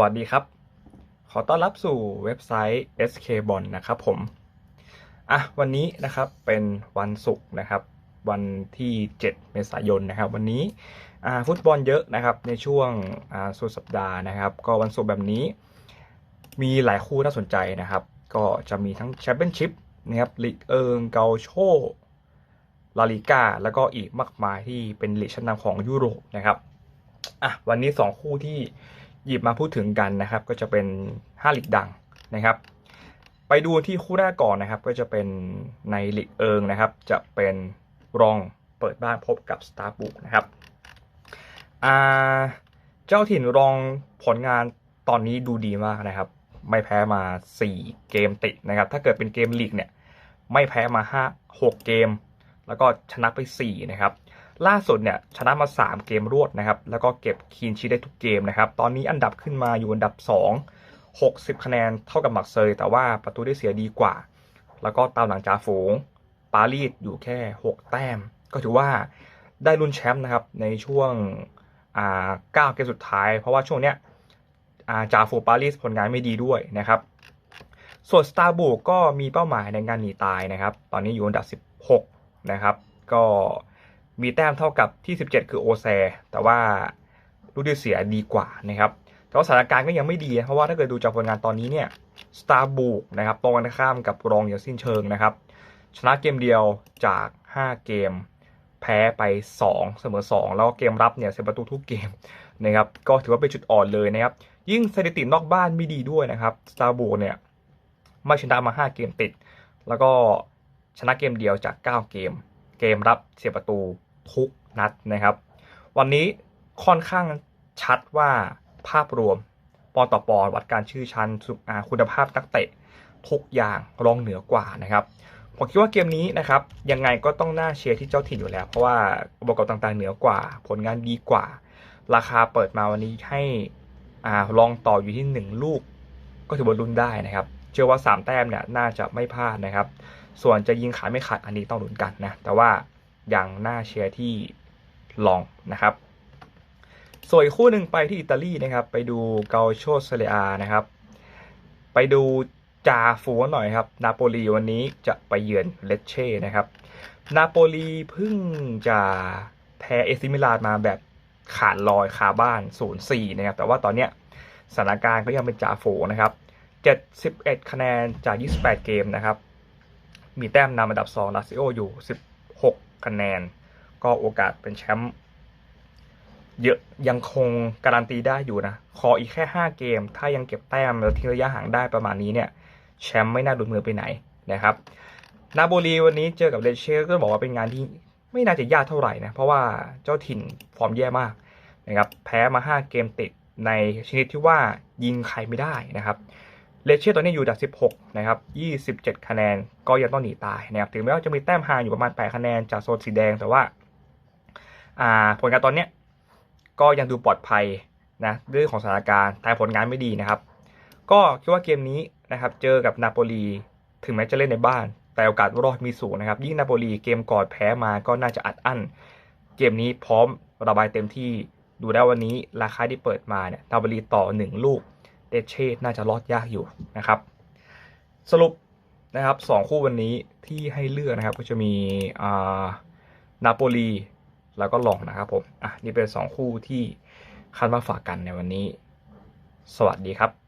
วัสดีครับ ขอต้อนรับสู่เว็บไซต์ SK b o n นะครับผม อะ วันนี้นะครับเป็นวันศุกร์นะครับ วันที่ 7 เมษายนนะครับ วันนี้อ่าฟุตบอลเยอะนะครับในช่วงอ่าสุดสัปดาห์นะครับ ก็วันศุกร์แบบนี้ มีหลายคู่น่าสนใจนะครับ ก็จะมีทั้งแชมเปี้ยนชิพนะครับลีกเอิงเกาโชลาลิก้าแล้วก็อีกมากมายที่เป็นลีกชั้นนำของยุโรปนะครับอะวันนี้ 2 คู่ที่ หยิบมาพูดถึงกันนะครับ ก็จะเป็น5ลีกดังนะครับ ไปดูที่คู่แรกก่อนนะครับ ก็จะเป็นในลีกเอิงนะครับ จะเป็นรองเปิดบ้านพบกับสตาร์บุกนะครับเจ้าถิ่นรองผลงานตอนนี้ดูดีมากนะครับ ไม่แพ้มา 4 เกมติดนะครับ ถ้าเกิดเป็นเกมลีกเนี่ย ไม่แพ้มา 5 6 เกม แล้วก็ชนะไป 4 นะครับ ล่าสุดเนี่ยชนะมา 3 เกมรวดนะครับ แล้วก็เก็บคีนชีได้ทุกเกมนะครับ ตอนนี้อันดับขึ้นมาอยู่อันดับ 2 60 คะแนนเท่ากับมักเซย แต่ว่าประตูได้เสียดีกว่า แล้วก็ตามหลังจ่าฝูงปารีสอยู่แค่ 6 แต้ม ก็ถือว่าได้ลุ้นแชมป์นะครับในช่วงอ่า9เกมสุดท้าย เพราะว่าช่วงเนี้ยจ่าฝูงปารีสผลงานไม่ดีด้วยนะครับ ส่วนสตาร์บูก็มีเป้าหมายในการหนีตายนะครับ ตอนนี้อยู่อันดับ 16 นะครับ ก็ มีแต้มเท่ากับที่ 17 คือโอแซ แต่ว่าลูกดีเสียดีกว่านะครับ แต่ว่าสถานการณ์ก็ยังไม่ดี เพราะว่าถ้าเกิดดูจากผลงานตอนนี้เนี่ยสตาร์บูนะครับตรงกันข้ามกับรองอย่างสิ้นเชิงนะครับ ชนะเกมเดียวจาก 5 เกม แพ้ไป 2 เสมอ 2 แล้วเกมรับเนี่ยเสียประตูทุกเกมนะครับ ก็ถือว่าเป็นจุดอ่อนเลยนะครับ ยิ่งสถิตินอกบ้านไม่ดีด้วยนะครับสตาร์บูเนี่ยไม่ชนะมา 5 เกมติด แล้วก็ชนะเกมเดียวจาก 9 เกม กมรับเสียประตูทุกนัดนะครับ วันนี้ค่อนข้างชัดว่าภาพรวมปอต่อปอวัดการชื่อชั้นคุณภาพนักเตะทุกอย่างรองเหนือกว่านะครับผมคิดว่าเกมนี้นะครับยังไงก็ต้องน่าเชียร์ที่เจ้าถิ่นอยู่แล้ว เพราะว่าองค์ประกอบต่างๆเหนือกว่า ผลงานดีกว่า ราคาเปิดมาวันนี้ให้อ่าลองต่ออยู่ที่ 1 ลูก ก็ถือว่าลุ้นได้นะครับ เชื่อว่า 3 แต้มเนี่ยน่าจะไม่พลาดนะครับ ส่วนจะยิงขาดไม่ขาดอันนี้ต้องลุ้นกันนะ แต่ว่ายังน่าเชียร์ที่ลองนะครับ ส่วนอีกคู่หนึ่งไปที่อิตาลีนะครับ ไปดูเกาโชเซเรียนะครับ ไปดูจ่าฝูงหน่อยครับ นาโปลีวันนี้จะไปเยือนเลเช่นะครับ นาโปลีเพิ่งจะแพ้เอซิมิลานมาแบบขาดลอยคาบ้าน 0-4 นะครับ แต่ว่าตอนเนี้ยสถานการณ์ก็ยังเป็นจ่าฝูงนะครับ 71 คะแนนจาก 28 เกมนะครับ มีแต้มนำอันดับ2ลาซิโออยู่ 16 คะแนน ก็โอกาสเป็นแชมป์เยอะยังคงการันตีได้อยู่นะ ขออีกแค่ 5 เกม ถ้ายังเก็บแต้มแล้วทิ้งระยะห่างได้ประมาณนี้เนี่ย แชมป์ไม่น่าดุดมือไปไหนนะครับนาโบลีวันนี้เจอกับเลเช่ก็บอกว่าเป็นงานที่ไม่น่าจะยากเท่าไหร่นะ เพราะว่าเจ้าถิ่นฟอร์มแย่มากนะครับ แพ้มา 5 เกมติดในชนิดที่ว่ายิงใครไม่ได้นะครับ เลเช่ตอนนี้อยู่ดับ16 นะครับ 27 คะแนนก็ยังต้องหนีตายนะครับถึงแม้ว่าจะมีแต้มห่างอยู่ประมาณ 8 คะแนนจากโซนสีแดงแต่ว่าอ่าผลงานตอนเนี้ยก็ยังดูปลอดภัยนะเรื่องของสถานการณ์แต่ผลงานไม่ดีนะครับ ก็คิดว่าเกมนี้นะครับเจอกับนาโปลีถึงแม้จะเล่นในบ้าน แต่โอกาสรอดมีสูงนะครับ ยิ่งนาโปลีเกมก่อนแพ้มาก็น่าจะอัดอั้น เกมนี้พร้อมระบายเต็มที่ดูได้วันนี้ราคาที่เปิดมาเนี่ยนาโปลีต่อ 1 ลูก เดเช่น่าจะรอดยากอยู่นะครับ สรุปนะครับสองคู่วันนี้ที่ให้เลือกนะครับก็จะมีนาโปลีแล้วก็ลองนะครับผม อะ นี่เป็นสองคู่ที่คัดมาฝากกันในวันนี้ สวัสดีครับ